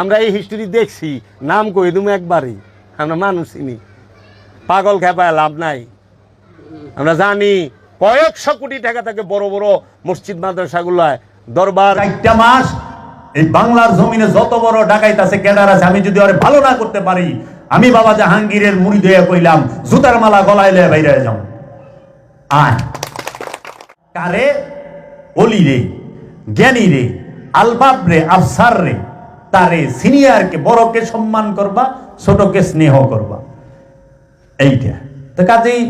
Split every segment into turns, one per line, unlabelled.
আমরা এই হিস্টোরি দেখছি, নাম কই তুমি একবারই আমরা মানুষ চিনি পাগল খেপায় লাভ নাই। আমরা জানি কয়েকশো কোটি টাকা থাকে বড় বড় মসজিদ, মাদ্রাসাগুলায় দরবার
একটা মাস এই বাংলার জমিনে যত বড় ডাকাইত আছে কেডার আছে, আমি যদি আরে ভালো না করতে পারি, আমি বাবা জাহাঙ্গীরের মুড়ি দিয়ে কইলাম, জুতার মালা গলায় লয়ে বাইরে যাও। আয়। কারে? অলি রে, জ্ঞানী রে, আলবাব রে, আফসার রে। তারে সিনিয়রকে, বড়কে সম্মান করবা, ছোটকে স্নেহ করবা। এইটা। তো কাজেই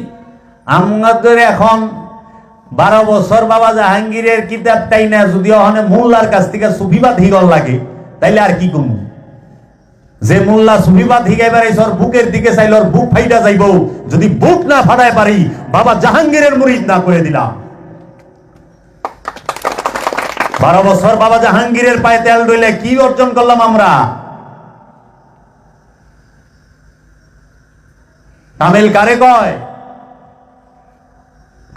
আমাদের এখন বারো বছর বাবা জাহাঙ্গীরের কিতাবটাই না যদি ওখানে মোল্লার কাছ থেকে সুফিবাদ হিগল লাগে, তাইলে আর কি করব যে মোল্লা সুফিবাদ হিগাইবার ওর বুকের দিকে চাইল ওর বুক ফাইটা যাইব। যদি বুক না ফাটায় পারি, বাবা জাহাঙ্গীরের মুরিদ না করে দিলাম। বারো বছর বাবা জাহাঙ্গীরের পায়ে তেল রইলে কি অর্জন করলাম আমরা? কামেল কারে কয়?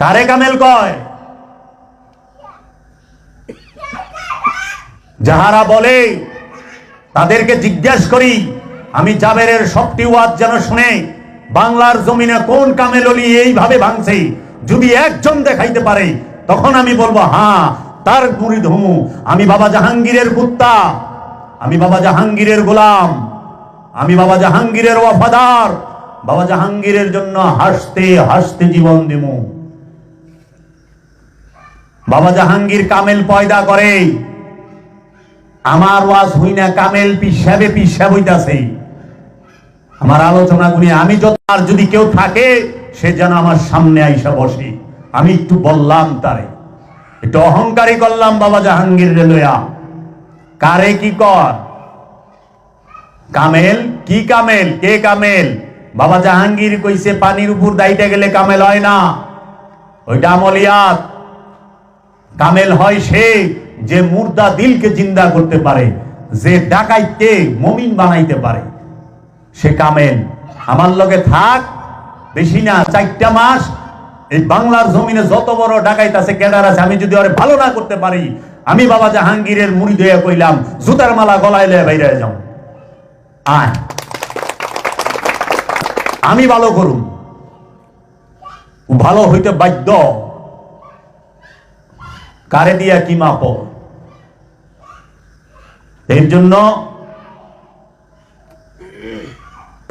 কারে কামেল কয়? যাহারা বলে, তাদেরকে জিজ্ঞাস করি, আমি জাবেরের সবটি ওয়াজ যেন শুনে, বাংলার জমিনে কোন কামেল এইভাবে ভাঙছে, যদি একজন দেখাইতে পারে, তখন আমি বলব হ্যাঁ তার মুড়ি ধমু। আমি বাবা জাহাঙ্গীরের কুত্তা। আমি বাবা জাহাঙ্গীরের গোলাম। আমি বাবা জাহাঙ্গীরের ওয়াফাদার। বাবা জাহাঙ্গীরের জন্য হাসতে হাসতে জীবন দিমু। বাবা জাহাঙ্গীর কামেল পয়দা করে। আমার ওয়াজ হই না কামেল পিসাবে পিসাব হইতাছে। আমার আলোচনা গুলি আমি যত আর যদি কেউ থাকে, সে যেন আমার সামনে আইসা বসে। আমি একটু বললাম তারে। একটু অহংকারী করলাম বাবা জাহাঙ্গীর রেলয়া কারে কি কর? কামেল? কি কামেল? কে কামেল? বাবা জাহাঙ্গীর কইছে, পানির উপর দাইতে গেলে কামেল হয় না। ওইটা আমলিয়াত। কামেল হয় সে যে মুর্দা দিলকে জিন্দা করতে পারে, যে ডাকাইতে মমিন বানাইতে পারে। সে কামেল। আমার লগে থাক, বেশি না, চারটা মাস এই বাংলার জমিনে যত বড় ডাকাইত আছে কেডার আছে, আমি যদি ওরে ভালো না করতে পারি, আমি বাবা জাহাঙ্গীরের মুড়ি দিয়ে কইলাম, জুতার মালা গলায় লয়ে বাইরে যাও। আয়। আমি ভালো করুম। ভালো হইতে বাধ্য। কারে দিয়া কি মাপ? এর জন্য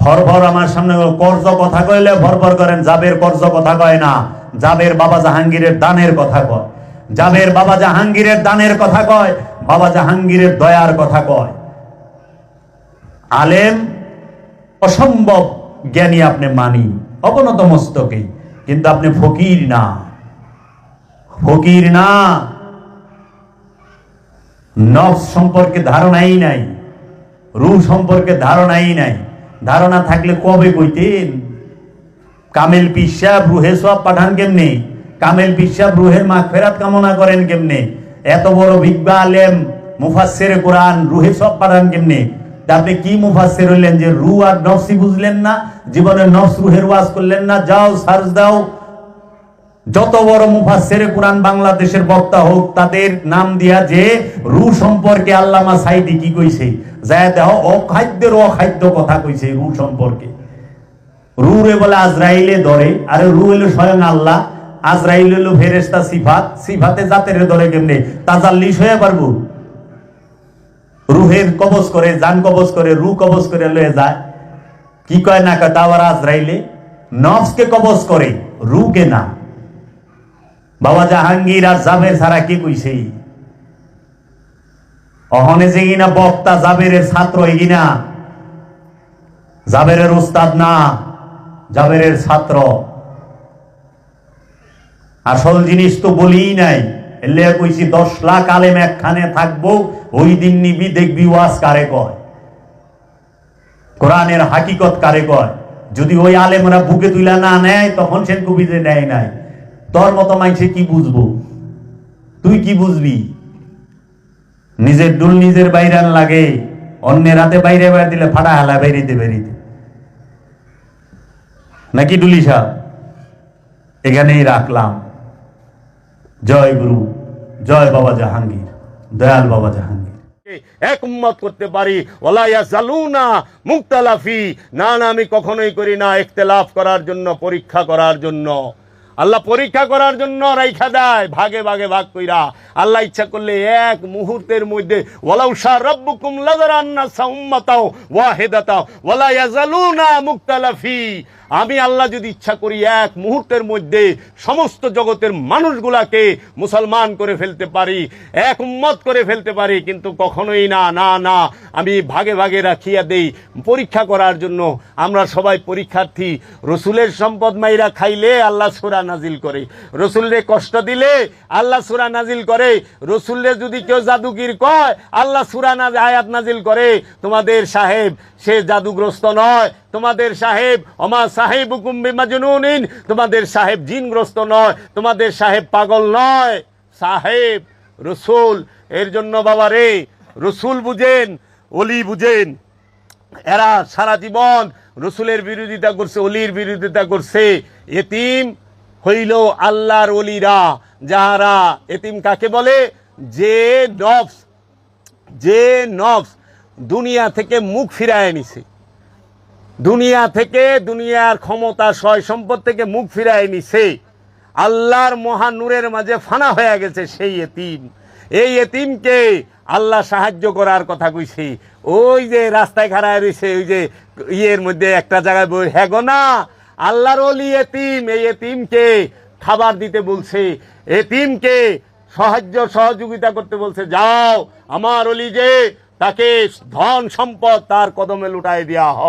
ভর ভর আমার সামনে কর্জ কথা কইলে ভর ভর করেন, জাবের কর্জ কথা কয় না। জাবের বাবা জাহাঙ্গীরের দানের কথা কয়। জাবের বাবা জাহাঙ্গীরের দানের কথা কয়, বাবা জাহাঙ্গীরের দয়ার কথা কয়। আলেম অসম্ভব জ্ঞানী আপনি মানি, অবনত মস্তকে কিন্তু আপনি ফকির না। ফকির না। নফস সম্পর্কে ধারণাই নাই রু সম্পর্কে ধারণাই নাই। ধারণা থাকলে কবে কইতেন? কামেল পিসাব রুহে সব পাঠান কেমনে? কামেল পিসাব রুহের মাখ ফেরাত কামনা করেন কেমনে? এত বড় বিজ্ঞা আলেম মুফাসের কোরআন, রুহে সব পাঠান কেমনে? তাতে কি মুফাসের হইলেন যে রু আর নফসি বুঝলেন না, জীবনের নফস রুহের ওয়াজ করলেন না, যাও সার্জ দাও যত বড় মুফাসসির কোরআন বাংলাদেশের বক্তা হোক, তাদের নাম দিয়া যে রু সম্পর্কে আল্লামা সাইদি কি কইছে, যায় দেহ অখাদ্যের অখাদ্য কথা কইছে রু সম্পর্কে। রুরে বলে আজরাইলে ধরে, আরে রু হইল স্বয়ং আল্লাহ, আজরাইল হইল ফেরেস্তা সিফাত, সিফাতে জাতের ধরে কেমনে? তাজাল্লিশ হয়ে পারব। রুহের কবজ করে, জান কবজ করে, রু কবজ করে লয়ে যায়। কি কয় না কয় তাওয়ার আজরাইলে? নফসকে কবজ করে, রুকে না। বাবা জাহাঙ্গীর আর জাবের ছাড়া কি কইছে? অহনে যে কিনা বক্তা জাবেরের ছাত্র কিনা? জাবেরের উস্তাদ না, জাবেরের ছাত্র। আসল জিনিস তো বলি নাই। এলে কইছি, দশ লাখ আলেম একখানে থাকব, ওই দিন নিবি দেখবি ওয়াজ কারে কয়। কোরআনের হাকিকত কারে কয়। যদি ওই আলেমরা বুকে তুলা না নেয়, তখন সে কবিতে নেয় নাই। তোর মতো মাইছে কি বুঝব? তুই কি বুঝবি? নিজের ডুল নিজের বাইরান লাগে, অন্যের হাতে বাইরে বাইরে দিলে ফাটা হালা বেরিতে বেরিতে নাকি ডুলি সাহ? এখানেই রাখলাম। জয় গুরু, জয় বাবা জাহাঙ্গীর, দয়াল বাবা জাহাঙ্গীর।
এক করতে পারি? ওলাইয়া জালুনা মুক্তালাফি। না না, আমি কখনোই করি না, ইখতিলাফ করার জন্য, পরীক্ষা করার জন্য। আল্লাহ পরীক্ষা করার জন্য রাইখা দেয়, ভাগে ভাগে ভাগ কইরা। আল্লাহ ইচ্ছা করলে এক মুহূর্তের মধ্যে, ওয়ালাউ শাহ রব্বুকুম লাযারান্না সাউম্মাতাও ওয়াহিদাতাও, ওয়ালা ইয়াজালুনা মুক্তালাফি। আমি আল্লাহ যদি ইচ্ছা করি এক মুহূর্তের মধ্যে সমস্ত জগতের মানুষগুলাকে মুসলমান করে ফেলতে পারি, এক উম্মত করে ফেলতে পারি, কিন্তু কখনোই না না না, আমি ভাগে ভাগে রাখিয়া দেই। পরীক্ষা করার জন্য আমরা সবাই পরীক্ষার্থী। রসুলের সম্পদ মাইরা খাইলে আল্লাহ সুরা নাজিল করে। রসুলরে কষ্ট দিলে আল্লাহ সুরা নাজিল করে। রসুলরে যদি কেউ জাদুগির কয়, আল্লাহ সুরা নাজ আয়াত নাজিল করে। তোমাদের সাহেব, সে জাদুগ্রস্ত নয়। তোমাদের সাহেব অমা সাহেব হুকুম বিমাজনুনিন, তোমাদের সাহেব জিনগ্রস্ত নয়, তোমাদের সাহেব পাগল নয়। সাহেব, রসুল, এর জন্য বাবা রে, রসুল বুঝেন, অলি বুঝেন। এরা সারা জীবন রসুলের বিরোধিতা করছে, অলির বিরোধিতা করছে। এতিম হইল আল্লাহর অলিরা, যাহারা এতিম কাকে বলে? যে নফস যে নফস দুনিয়া থেকে মুখ ফিরায় নিছে। দুনিয়া থেকে দুনিয়ার ক্ষমতা, সয় সম্পদ থেকে মুখ ফিরায় নিছে আল্লাহর মহানূরের মাঝে ফানা হয়ে গেছে সেই এতিম। এই এতিমকে আল্লাহ সাহায্য করার কথা কইছে। ওই যে রাস্তায় খাড়ায় রয়েছে ওই যে ইয়ের মধ্যে একটা জায়গায় বই হ্যাঁ না, আল্লাহর অলি এতিম। এই এতিমকে খাবার দিতে বলছে। এতিমকে সাহায্য, সহযোগিতা করতে বলছে, যাও, আমার অলি যে তাকে ধন সম্পদ তার কদমে লুটাই দিয়া হ,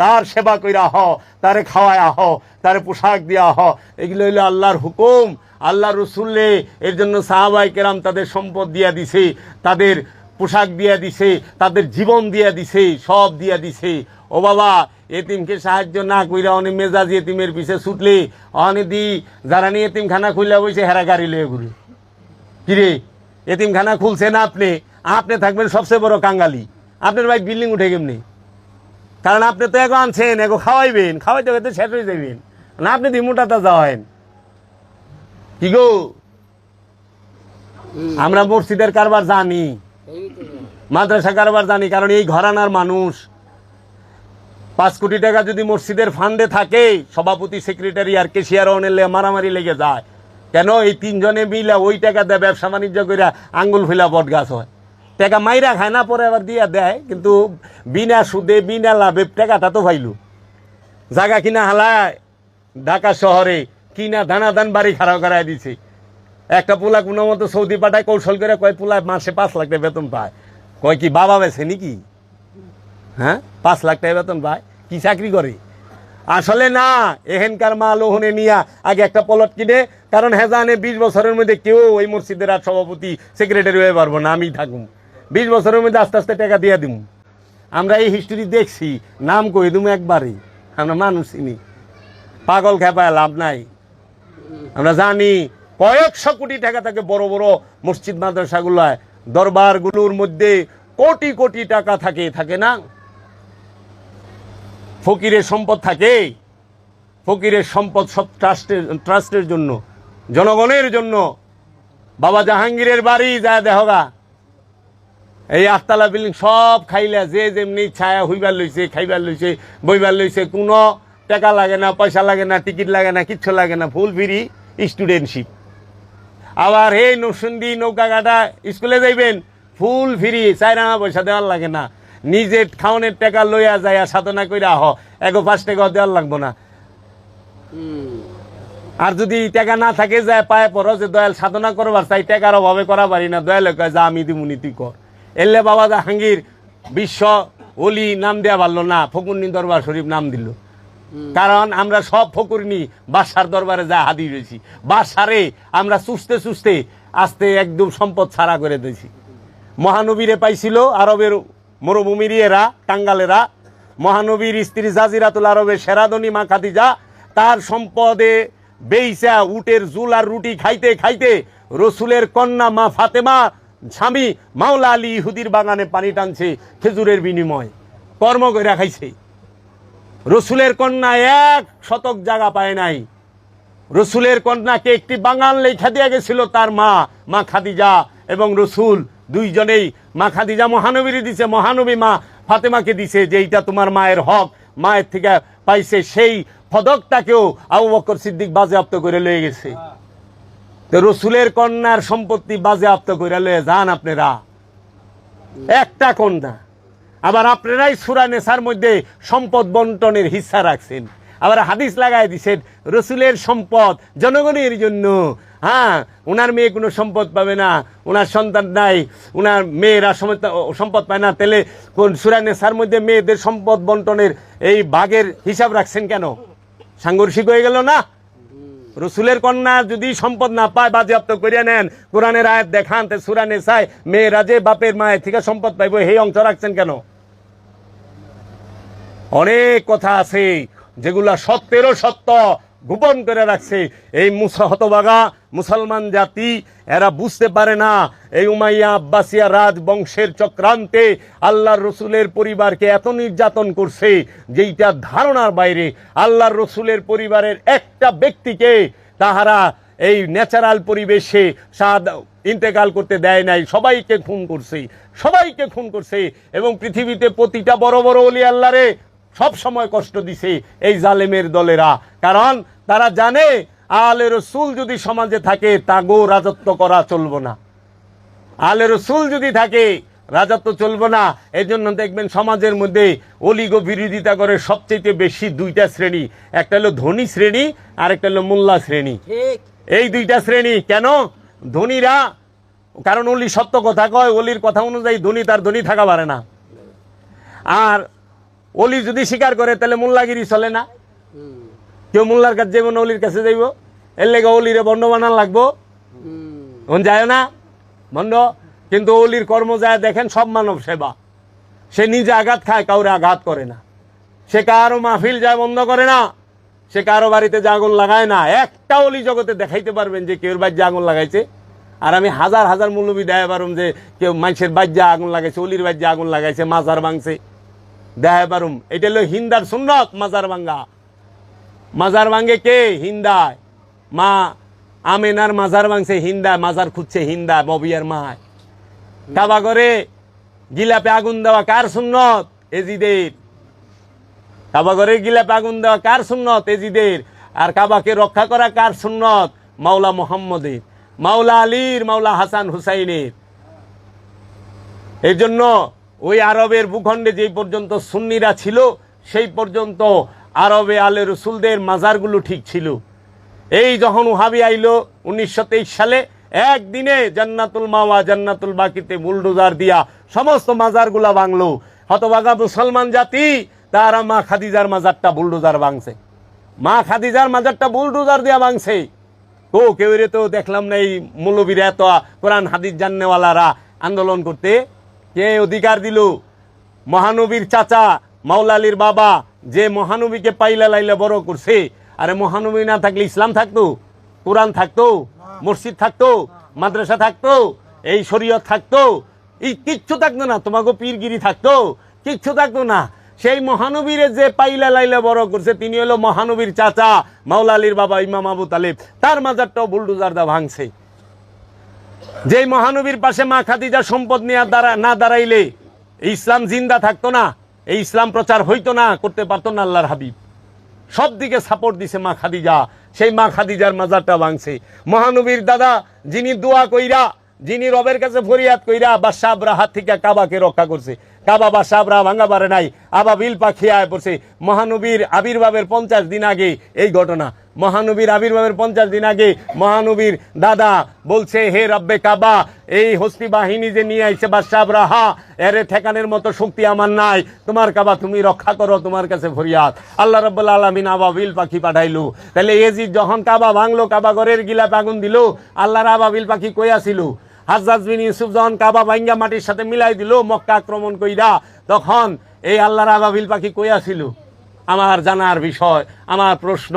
তার সেবা কইরা হ, তারে খাওয়ায়া হ, তারে পোশাক দিয়া হ। এগুলো হইল আল্লাহর হুকুম। আল্লাহ রসুল্লে এর জন্য সাহাবাই কেরাম তাদের সম্পদ দিয়া দিছে, তাদের পোশাক দিয়া দিছে, তাদের জীবন দিয়া দিছে, সব দিয়া দিছে। ও বাবা, এতিমকে সাহায্য না কইরা অনেক মেজাজ এতিমের পিছে ছুটলে অনেক দি, যারা নিয়ে এতিমখানা খুললে বসে হেরা গাড়ি লয়ে ঘুরে। কিরে, এতিমখানা খুলছেন আপনি? আপনি থাকবেন সবচেয়ে বড় কাঙ্গালি। আপনার ভাই বিল্ডিং উঠে কেমনি? কারণ আপনি তো এগো আনছেন এগো খাওয়াইবেন খাওয়াইতে খাইতে শেষ হয়ে যাবেন না আপনি দিমুটাতে যাওয়েন কি গো? আমরা মসজিদের কারবার জানি মাদ্রাসা কারবার জানি কারণ এই ঘরানার মানুষ। পাঁচ কোটি টাকা যদি মসজিদের ফান্ডে থাকে সভাপতি সেক্রেটারি আর কেশিয়ার অনেলে মারামারি লেগে যায়। কেন? এই তিনজনে মিলা ওই টাকা দেয় ব্যবসা বাণিজ্য করে আঙ্গুল ফেলা বট গাছ হয়। টাকা মাইরা খায় না, পরে আবার দিয়া দেয়, কিন্তু বিনা সুদে, বিনা লাভে টাকাটা তো পাইলু। জায়গা কিনা হালায়, ঢাকা শহরে কিনা দানা দান বাড়ি খারাপ করাই দিছে। একটা পোলা কোনো মতো সৌদি পাঠায়, কৌশল করে কয়, পোলা, মাসে পাঁচ লাখ টাকা বেতন পায়। কয় কি, বাবা বেছে নাকি? হ্যাঁ পাঁচ লাখ টাকা বেতন পায়, কি চাকরি করে? আসলে না এখানকার মাল ওহনে নিয়া আগে একটা পলট কিনে, কারণ হেজানে বিশ বছরের মধ্যে কেউ ওই মসজিদের আর সভাপতি, সেক্রেটারি হয়ে পারব না আমি থাকুম। বিশ বছরের মধ্যে আস্তে আস্তে টাকা দিয়ে দিব আমরা এই হিস্টোরি দেখছি, নাম কই তুমি একবারই। আমরা মানুষ চিনি পাগল খেপায় লাভ নাই। আমরা জানি কয়েকশো কোটি টাকা থাকে বড় বড় মসজিদ, মাদ্রাসাগুলায়। দরবারগুলোর মধ্যে কোটি কোটি টাকা থাকে থাকে না? ফকিরের সম্পদ থাকে। ফকিরের সম্পদ সব ট্রাস্টের ট্রাস্টের জন্য, জনগণের জন্য। বাবা জাহাঙ্গীরের বাড়ি যায় দেহগা এই আটতলা বিল্ডিং সব খাইলে, যে যেমনি ছায়া হইবার লইছে, খাইবার লইছে, বইবার লইছে, কোনো টাকা লাগে না, পয়সা লাগে না, টিকিট লাগে না, কিচ্ছু লাগে না, ফুল ফ্রি স্টুডেন্টশিপ। আবার হে নৌকা কাটা স্কুলে যাইবেন, ফুল ফ্রি আনা পয়সা দেওয়ার লাগে না। নিজে খাওয়ানোর টাকা লইয়া যায় সাধনা কইরা আহ, এগো পাঁচ টাকা দেওয়ার লাগবো না। আর যদি টাকা না থাকে, যায় পায়ে পড়ো যে দয়াল সাধনা করবার চাই, টাকার অভাবে করা পারি না। দয়াল কয়, যা আমি দিমুনি তুই কর। এলে বাবা জাহাঙ্গীর বিশ্ব অলি নাম দেওয়া পারল না ফকুরনি দরবার শরীফ নাম দিল। কারণ আমরা সব ফকুরনি বাসার দরবারে যা হাদি রয়েছি। বাসারে আমরা চুষতে চুষতে আস্তে একদম সম্পদ ছাড়া করে দিয়েছি। মহানবীরে পাইছিল আরবের মরুভূমির এরা টাঙ্গালেরা। মহানবীর স্ত্রী জাজিরাতুল আরবের সেরাদনী মা খাদিজা তার সম্পদে বেইসা উটের জুল আর রুটি খাইতে খাইতে রসুলের কন্যা মা ফাতেমা স্বামী মাওলা আলী ইহুদির বাগানে পানি টানছে, খেজুরের বিনিময়। কর্ম করে খাইছে। রসুলের কন্যা এক শতক জায়গা পায় নাই। রসুলের কন্যাকে একটি বাঙাল লেখা দিয়ে গেছিল, তার মা মা খাদিজা এবং রসুল দুইজনেই। মা খাদিজা মহানবীরই দিছে, মহানবী মা ফাতেমাকে দিছে, যে এইটা তোমার মায়ের হক। মায়ের থেকে পাইছে সেই ফদকটাকেও আবু বকর সিদ্দিক বাজেয়াপ্ত করে লয়ে গেছে। তো রসুলের কন্যার সম্পত্তি বাজেয়াপ্ত করে লয়ে যান আপনারা। একটা কন্যা। আবার আপনারাই সুরা নেশার মধ্যে সম্পদ বন্টনের হিস্সা রাখছেন। আবার হাদিস লাগাই দিছেন, রসুলের সম্পদ জনগণের জন্য। হ্যাঁ ওনার মেয়ে কোনো সম্পদ পাবে না ওনার সন্তান নাই ওনার মেয়েরা সম্পদ পায় না। তাহলে কোন সুরা নেশার মধ্যে মেয়েদের সম্পদ বন্টনের এই বাঘের হিসাব রাখছেন কেন? সাংঘর্ষিক হয়ে গেল না? রসুলের কন্যা যদি সম্পদ না পায়, বাজেয়াপ্ত করিয়া নেন। কোরআনের আয়াত দেখান তে সুরানে সাই মেয়ে রাজে বাপের মায়ের থেকে সম্পদ পাইব, এই অংশ রাখছেন কেন? অনেক কথা আছে যেগুলা সত্যেরও সত্য গোপন করে রাখছে এই মুসা হতবাগা মুসলমান জাতি। এরা বুঝতে পারে না এই উমাইয়া আব্বাসিয়া রাজবংশের চক্রান্তে আল্লাহর রসুলের পরিবারকে এত নির্যাতন করছে যেইটা ধারণার বাইরে। আল্লাহর রসুলের পরিবারের একটা ব্যক্তিকে তাহারা এই ন্যাচারাল পরিবেশে সাদ ইন্তেকাল করতে দেয় নাই। সবাইকে খুন করছে, সবাইকে খুন করছে এবং পৃথিবীতে প্রতিটা বড় বড় অলি আল্লাহরে সব সময় কষ্ট দিছে এই জালেমের দলেরা। কারণ তারা জানে আলে রসুল যদি সমাজে থাকে তাগো রাজত্ব করা চলবো না। আলে রসুল যদি থাকে রাজত্ব চলবো না। এই জন্য দেখবেন সমাজের মধ্যে অলিগ বিরোধিতা করে সবচেয়ে বেশি দুইটা শ্রেণি। একটা হলো ধনী শ্রেণি আর একটা হলো মোল্লা শ্রেণি। এই দুইটা শ্রেণি কেন? ধনীরা কারণ অলি সত্য কথা কয় অলির কথা অনুযায়ী ধনী তার ধনী থাকা পারে না। আর অলি যদি স্বীকার করে, তাহলে মোল্লাগিরি চলে না? কেউ মোল্লার কাছে যাইব না অলির কাছে যাইব? এর লেগে অলিরে বন্ড বানান লাগবো? এখন যায় না? বন্ধ? কিন্তু অলির কর্ম যায় দেখেন, সব মানব সেবা। সে নিজে আঘাত খায়, কাউরে আঘাত করে না। সে কারও মাহফিল যায় বন্ধ করে না। সে কারও বাড়িতে আগুন লাগায় না। একটা অলি জগতে দেখাইতে পারবেন যে কেউ বাজ্যে আগুন লাগাইছে। আর আমি হাজার হাজার মূল্যবি দেয় পারুম যে কেউ মানুষের বাজ্যে আগুন লাগাইছে, অলির বাজ্যে আগুন লাগাইছে, মাজার ভাঙছে। দেয় পারুম এটা হলো হিন্দার সুন্নত, মাজার ভাঙ্গা। মাজার ভাঙ্গে কে? হিন্দায় মা আমেনার মাজার ভাঙছে হিন্দায় মাজার খুঁজছে হিন্দা, মবিয়ার মায়। কাবা করে গিলাপে আগুন দেওয়া কার সুন্নত? এজিদের। কাবা ঘরে গিলাপে আগুন দেওয়া কার সুন্নত? এজিদের। আর কাবাকে রক্ষা করা কার সুন্নত? মাওলা মোহাম্মদের। মাওলা আলীর, মাওলা হাসান হুসাইনের। এই জন্য ওই আরবের ভূখণ্ডে যেই পর্যন্ত সুন্নিরা ছিল, সেই পর্যন্ত আরবে আলে রসুলদের মাজারগুলো ঠিক ছিল। এই যখন উহাবি আইলো উনিশশো সালে, একদিনে জান্নাতুল মাওয়া, জান্নাতুল বাকিতে বুলডোজার দিয়া সমস্ত মাজারগুলা ভাঙলো। হতবাগা মুসলমান জাতি, তারা মা খাদিজার মাজারটা বুলডোজার ভাঙছে। মা খাদিজার মাজারটা বুলডোজার দিয়া ভাঙছে। ও, কেউ তো দেখলাম না এই মৌলবীরা এত কোরআন হাদিস জাননেওয়ালারা আন্দোলন করতে? কে অধিকার দিল? মহানবীর চাচা, মাওলালির বাবা, যে মহানবীকে পাইলা লাইলা বড় করছে। আরে মহানবী না থাকলে ইসলাম থাকতো? কোরআন থাকতো? মসজিদ থাকতো? মাদ্রাসা থাকতো? এই শরীয়ত থাকতো? এই কিচ্ছু থাকতো না তোমাকে পীরগিরি থাকতো? কিচ্ছু থাকতো না। সেই মহানবীরে যে পাইলা লাইলা বড় করছে, তিনি হলো মহানবীর চাচা, মাওলালির বাবা ইমাম আবু তালেব। তার মাজারটাও বুলডোজার দা ভাঙছে। যেই মহানবীর পাশে মা খাদিজা সম্পদ নিয়ে দাঁড়া না দাঁড়াইলে ইসলাম জিন্দা থাকতো না, এই ইসলাম প্রচার হইতো না, করতে পারতো না আল্লাহর হাবিব। সব দিকে সাপোর্ট দিছে মা খাদিজা। সেই মা খাদিজার মাজারটা ভাঙছে। মহানবীর দাদা, যিনি দোয়া কইরা, যিনি রবের কাছে ফরিয়াদ কইরা বাদশাহ হাত থেকে কাবাকে রক্ষা করছে। কাবা বাদশাহ আবরাহা ভাঙা পারে নাই আবাবিল পাখি আয় পড়ছে। মহানবীর আবির্ভাবের পঞ্চাশ দিন আগে এই ঘটনা। মহানবীর আবির্ভাবের পঞ্চাশ দিন আগে মহানবীর দাদা বলছে, হে রব্বে কাবা, এই হস্তি বাহিনী যে নিয়ে আইছে বাদশাহ রাহা, এরে ঠেকানের মতো শক্তি আমার নাই। তোমার কাবা তুমি রক্ষা করো, তোমার কাছে ফরিয়াদ। আল্লাহ রব্বুল আলমিন আবাবিল পাখি পাঠাইলো। তাহলে এজিদ যখন কাবা ভাঙলো, কাবা ঘরের গিলাপ আগুন দিল, আল্লাহর আবাবিল পাখি কইয়াছিল হাজাজ বিন ইউসুফ যখন কাবা ভাঙ্গা মাটির সাথে মিলাই দিল, মক্কা আক্রমণ কইরা, তখন এই আল্লাহর আবাবিল পাখি কইয়াছিল আমার জানার বিষয়, আমার প্রশ্ন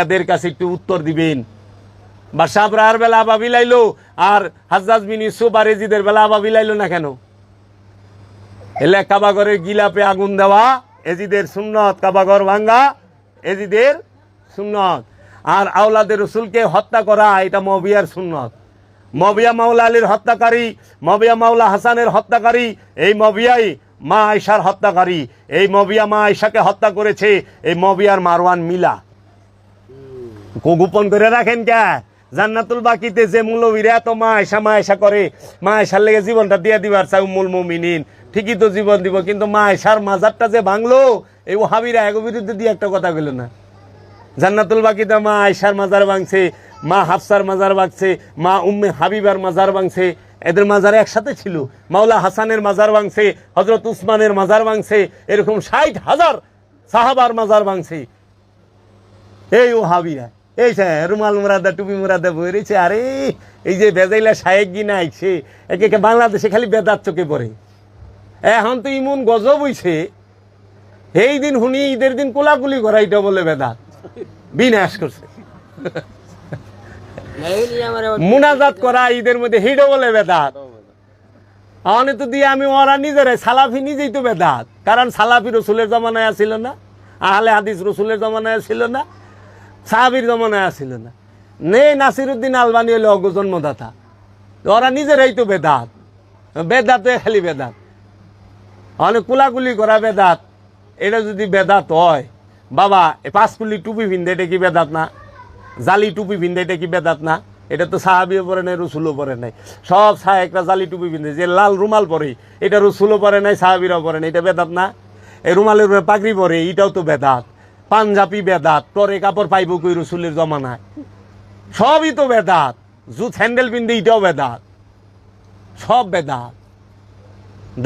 এদের কাছে একটু উত্তর দিবেন। বা সাবরার বেলা আবা বিলাইলো, আর হাজাজ বিন ইউসুফ আর এজিদের বেলা আবা বিলাইলো না কেন? এলে কাবাগরের গিলাপে আগুন দেওয়া, এজিদের সুন্নত কাবাগর ভাঙ্গা, এজিদের সুন্নত। আর আওলাদের রসুলকে হত্যা করা, এটা মবিয়ার সুন্নত। মবিয়া মাওলা আলীর হত্যাকারী, মবিয়া মাওলা হাসানের হত্যাকারী, এই মবিয়াই মা আয়সার হত্যাকারী। এই মবিয়া মা আয়সাকে হত্যা করেছে। এই মবিয়ার মারওয়ান মিলা। গোপন করে রাখেন কে? জান্নাতুল বাকিতে যে মূলবীরা এত মা আয়সা মা আয়সা করে। মা আয়সার লেগে জীবনটা দিয়ে দিবার চাই মূল মুমিনিন। ঠিকই তো জীবন দিব, কিন্তু মা আয়সার মাজারটা যে ভাঙলো, এই হাবিরা এক বিরুদ্ধে দিয়ে একটা কথা বলল না। জান্নাতুল বাকিতে মা আয়সার মাজার ভাঙছে, মা হাফসার মাজার ভাঙছে, মা উম্মে হাবিবার মাজার ভাঙছে। এদের মাজার একসাথে ছিল। মাওলা হাসানের মাজার ভাঙছে হজরত উসমানের মাজার ভাঙছে, এরকম ষাট হাজার সাহাবার মাজার ভাঙছে। এই ও হাবিরা এই রুমাল মুরাদা, টুপি মুরাদা বই রয়েছে আরে, এই যে বেজাইলা শায়েক গিনা আইছে, একে একে বাংলাদেশে খালি বেদার চোখে পড়ে। এখন তো ইমন গজব হইছে। এই দিন শুনি ঈদের দিন কোলাকুলি করা এটা বলে বেদাত। বিনাশ করছে। মুনাজাত করা, ঈদের মধ্যে হিডো বলে বেদাত। আহনে তো দিয়ে আমি ওরা নিজেরাই সালাফি নিজেই তো বেদাত। কারণ সালাফি রসুলের জমানায় আসিল না, আহলে হাদিস রসুলের জমানায় আসিল না, সাহাবির জমানায় আসিল না। নে নাসিরুদ্দিন আলবানি হলো অগ জন্মদাতা ওরা নিজেরাই তো বেদাত। বেদাত খালি বেদাত। অনেক কুলাকুলি করা বেদাত। এটা যদি বেদাত হয়, বাবা, এ পাঁচকুলি টুপি ভিন্দে এটা কি বেদাত না? জালি টুপি ভিন্দে এটা কি বেদাত না? এটা তো সাহাবিও পরে নাই, রসুলও পরে নাই। সব সাহেকরা জালি টুপি ভিন্দে যে লাল রুমাল পরে, এটা রসুলও পরে নাই, সাহাবিরাও পরে নাই, এটা বেদাত না? এই রুমালের উপরে পাগড়ি পরে, এটাও তো বেদাত। পাঞ্জাবি বেদাত, পরে কাপড় পাইব কই রসুলের জমানায়? সবই তো বেদাত। জুত হ্যান্ডেল পিনতে এটাও বেদাত। সব বেদাত।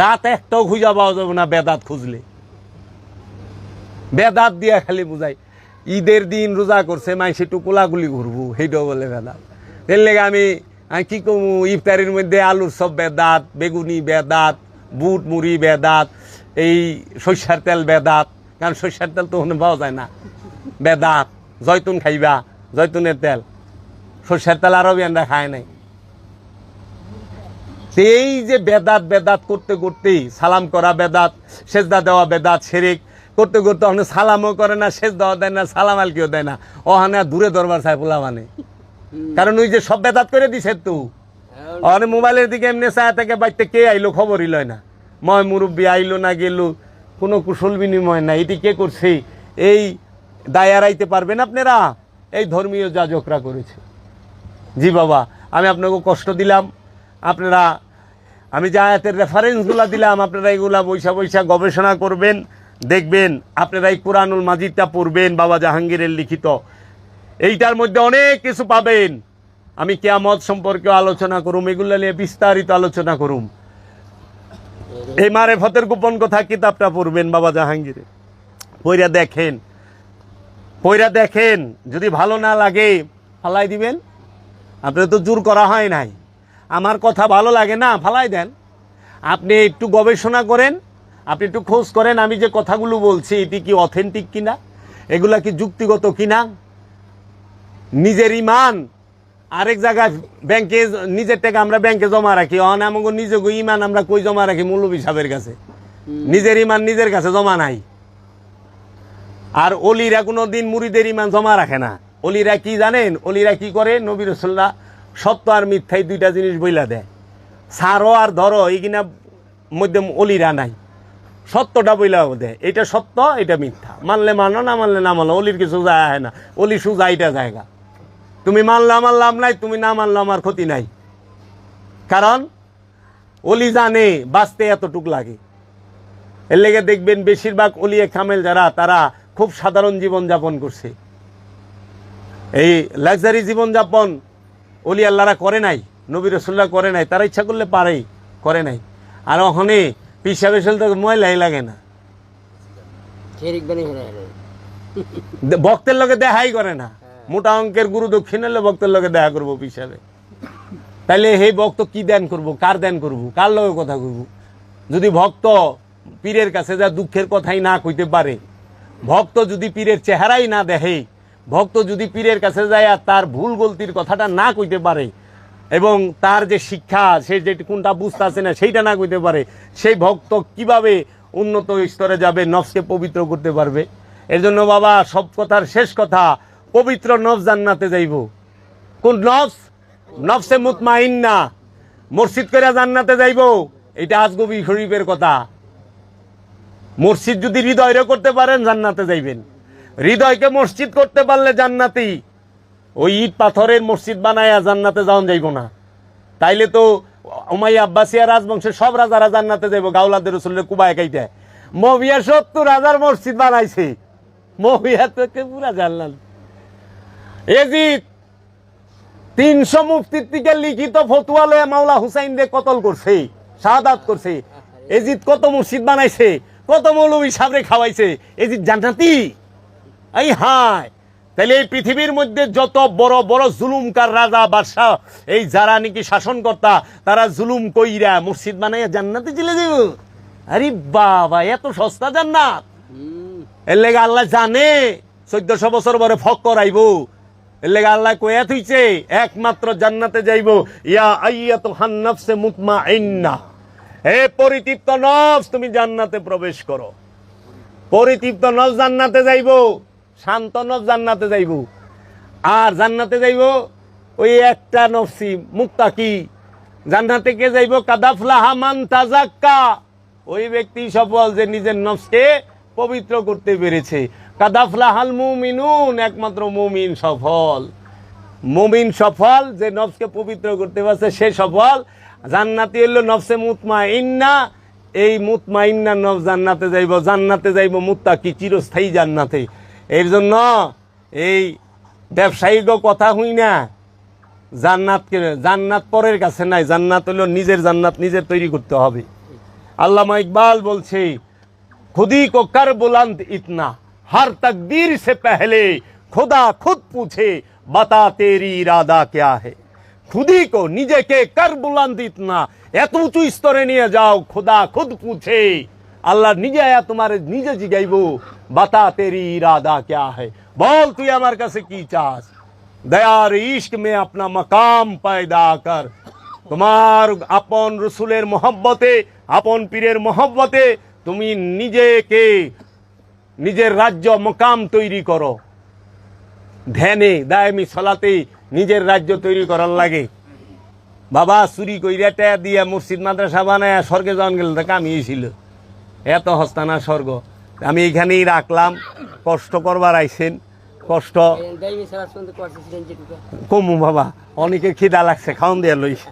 দাঁত একটাও খুঁজা পাওয়া যাবে না বেদাত খুঁজলে। বেদাত দিয়া খালি বুঝাই। ঈদের দিন রোজা করছে মাই সেটু কোলাগুলি ঘুরবো সেইটাও বলে বেদাত এর লেগে আমি আমি কি কমু, ইফতারির মধ্যে আলুর সব বেদাত, বেগুনি বেদাত, বুট, মুড়ি বেদাত, এই সর্ষার তেল বেদাত, কারণ সর্ষার তেল তো ওখানে পাওয়া যায় না। বেদাত, জয়তুন খাইবা, জয়তুনের তেল। সর্ষার তেল আরবিয়ানরা খায় নাই। এই যে বেদাত বেদাত করতে করতেই সালাম করা বেদাত, সেজদা দেওয়া বেদাত, সেরেক করতে করতে ওখানে সালামও করে না শেষ দেওয়া দেয় না সালাম আলকিও দেয় না। আর দূরে দরবার চায় পোলা মানে। কারণ ওই যে সব বেদাত করে দিছে তো। ওখানে মোবাইলের দিকে এমনি চায় থেকে বাড়িতে কে আইলো খবরই লয় না। ময় মুরব্বী আইলো না গেলো কোনো কুশল বিনিময় না এটি কে করছে? এই দায় এড়াইতে পারবেন আপনারা? এই ধর্মীয় যাজকরা করেছে। জি বাবা আমি আপনাকে কষ্ট দিলাম। আপনারা আমি যে রেফারেন্সগুলো দিলাম আপনারা এগুলা বৈশা বৈশা গবেষণা করবেন। দেখবেন, আপনারা এই কোরআনুল মাজিদটা পড়বেন, বাবা জাহাঙ্গীরের লিখিত। এইটার মধ্যে অনেক কিছু পাবেন। আমি কেয়ামত সম্পর্কে আলোচনা করুম, এগুলো নিয়ে বিস্তারিত আলোচনা করুম। এই মারে ফতের গোপন কথা কিতাবটা পড়বেন, বাবা জাহাঙ্গীরে পইরা দেখেন পইরা দেখেন, যদি ভালো না লাগে, ফালাই দিবেন। আপনার তো জোর করা হয় নাই। আমার কথা ভালো লাগে না, ফালাই দেন। আপনি একটু গবেষণা করেন আপনি একটু খোঁজ করেন আমি যে কথাগুলো বলছি এটি কি অথেন্টিক কিনা? এগুলা কি যুক্তিগত কিনা? নিজের ইমান আরেক জায়গায় ব্যাংকে নিজের টাকা আমরা ব্যাংকে জমা রাখি। অন আমাকে নিজেকে ইমান আমরা কই জমা রাখি? মৌলবী সাহেবের কাছে। নিজের ইমান নিজের কাছে জমা নাই। আর অলিরা কোনো দিন মুড়িদের ইমান জমা রাখে না। অলিরা কি জানেন? অলিরা কি করে? নবী রসুল্লাহ সত্য আর মিথ্যাই দুইটা জিনিস বইলা দেয়। সারো আর ধরো এইকিনা মধ্যে অলিরা নাই। সত্যটা বইলা দেয় এটা সত্য, এটা মিথ্যা। মানলে মানো, না মানলে না মানো, অলির কিছু যায় হয় না। অলি সুজা এটা জায়গা। তুমি মানলে, আমার লাভ নাই, তুমি না মানলে, আমার ক্ষতি নাই। কারণ অলি জানে, বাঁচতে এতটুক লাগে। এর লেগে দেখবেন, বেশিরভাগ অলিয়ে খামেল যারা, তারা খুব সাধারণ জীবন যাপন করছে। এই লাক্সারি জীবনযাপন অলি আল্লাহরা করে নাই, নবী রসুল্লাহ করে নাই, তারা ইচ্ছা করলে পারেই, করে নাই। আর ওখানে পিসাবে তো ময়লাই লাগে না। ভক্তের লগে দেখাই করে না। মোটা অঙ্কের গুরু দক্ষিণ হলে ভক্তের লগে দেখা করব পিসাবে। তাইলে সেই ভক্ত কি দান করব কার দান করব কার লগে কথা কইব? যদি ভক্ত পীরের কাছে যা দুঃখের কথাই না কইতে পারে ভক্ত যদি পীরের চেহারাই না দেখে ভক্ত যদি পীরের কাছে যায় আর তার ভুল গলতির কথাটা না কইতে পারে এবং তার যে শিক্ষা, সে যে কোনটা বুঝতে আছে না, সেইটা না কইতে পারে। সেই ভক্ত কীভাবে উন্নত স্তরে যাবে, নফসকে পবিত্র করতে পারবে? এর জন্য বাবা, সব কথার শেষ কথা, পবিত্র নফস জান্নাতে যাইব। কোন নফস? নফসে মুতমাইন্না মসজিদ করে জান্নাতে যাইব, এটা আজগবি শরীফের কথা। মসজিদ যদি হৃদয়রে করতে পারেন, জান্নাতে যাইবেন। হৃদয়কে মসজিদ করতে পারলে জান্নাতি। ওই ইট পাথরের মসজিদ বানায়া জান্নাতে যাওয়া যাইব না। তাইলে তো ওমাই আব্বাসিয়া রাজবংশের সব রাজারা জান্নাতে যাইব গাউলাদের রসুলের কুবায় কাইতে মবিয়া সত্তর হাজার মসজিদ বানাইছে। মবিয়া তোকে পুরা জানলাম এজিদ, তিনশো মুফতির থেকে লিখিত ফতুয়া মাওলা হুসাইন দে কতল করছে, শাহাদাত করছে। এজিদ কত মসজিদ বানাইছে, কত মৌলবী সাবরে খাওয়াইছে। এজিদ জান্নাতি? এই হায়! তাহলে এই পৃথিবীর মধ্যে যত বড় বড় জুলুমকার রাজা বাদশাহ এই যারা নাকি শাসনকর্তা তারা জুলুম কইরা মসজিদ বানাইয়া জান্নাতে চলে যাব আরে বাবা এত সস্তা জান্নাত। এর লেগে আল্লাহ জানে চোদ্দশো বছর পরে ফক করাইব এর লেগে আল্লাহ কয়া থইছে একমাত্র জান্নাতে যাইব। ইয়া আইয়া তো হান্নাফসে মুতমা আইন্না হে পরিতৃপ্ত নফস তুমি জান্নাতে প্রবেশ করো। পরিতৃপ্ত নফস জান্নাতে যাইব। শান্ত নফস জান্নাতে যাইব। আর জান্নাতে যাইব ওই একটা নফসি, মুক্তা কি? জান্নাতে কে যাইব? কাদাফলাহা মান তাজাক্কা ওই ব্যক্তি সফল যে নিজের নফসকে পবিত্র করতে পেরেছে। কাদাফলাহাল মুমিনুন, একমাত্র মুমিন সফল। মুমিন সফল যে নফসকে পবিত্র করতে পারছে, সে সফল। জান্নাতি হইল নফসে মুতমা ইন্না এই মুতমা ইন্না নফ জান্নাতে যাইব। জান্নাতে যাইব মুত্তা কি? চিরস্থায়ী জান্নাতে। এর জন্য এই ব্যবসায়িক কথা হই না। জান্নাত জান্নাত পরের কাছে নাই, জান্নাত হলো নিজের জান্নাত নিজের তৈরি করতে হবে। আল্লামা ইকবাল বলছে, খুদি কো কর ইতনা ইতনা, হর তকদীর সে পেহলে খোদা খুদ পুছে, বাতা তেরি ইরাদা ক্যা হে। খুদি কো নিজেকে কর বুলান্ত ইতনা, এত উঁচু স্তরে নিয়ে যাও, খোদা খুদ পুছে। আল্লাহ নিজে আয়া তোমার নিজে জিগাইব। বাতা তেরি ইরাদা ক্যা হে বল তুই আমার কাছে কি চাস? দয়ার ইশক মে আপনা মকাম পায়দা কর। তোমার আপন রসুলের মহব্বতে, আপন পীরের মহব্বতে তুমি নিজেকে, নিজের রাজ্য মকাম তৈরি করো। ধ্যানে, দায়ামি সলাতে নিজের রাজ্য তৈরি করার লাগে। বাবা, চুরি কইরা টায়া দিয়া মসজিদ, মাদ্রাসা বানায় স্বর্গে জন গেল তা কামিয়েছিল এত হস্তানা স্বর্গ। আমি এখানেই রাখলাম কষ্ট করবার আইসেন কষ্ট কমু বাবা অনেকে খিদা লাগছে খাওন দিয়ে লইছে।